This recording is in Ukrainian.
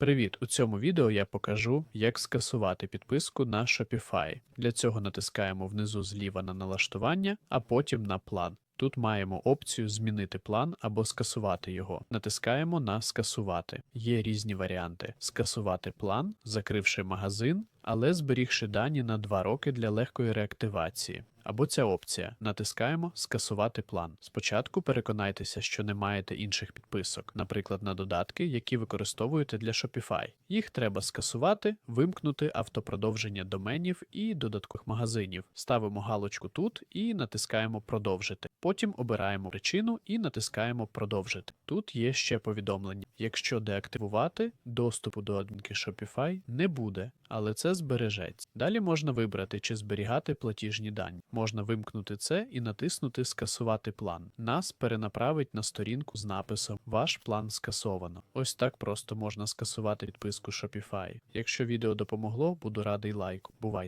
Привіт! У цьому відео я покажу, як скасувати підписку на Shopify. Для цього натискаємо внизу зліва на налаштування, а потім на план. Тут маємо опцію змінити план або скасувати його. Натискаємо на скасувати. Є різні варіанти: скасувати план, закривши магазин, але зберігши дані на 2 роки для легкої реактивації. Або ця опція. Натискаємо Скасувати план. Спочатку переконайтеся, що не маєте інших підписок, наприклад, на додатки, які використовуєте для Shopify. Їх треба скасувати, вимкнути автопродовження доменів і додаткових магазинів. Ставимо галочку тут і натискаємо Продовжити. Потім обираємо причину і натискаємо Продовжити. Тут є ще повідомлення. Якщо деактивувати, доступу до адмінки Shopify не буде, але це збережеться. Далі можна вибрати, чи зберігати платіжні дані. Можна вимкнути це і натиснути Скасувати план. Нас перенаправить на сторінку з написом Ваш план скасовано. Ось так просто можна скасувати підписку Shopify. Якщо відео допомогло, буду радий лайку. Бувайте!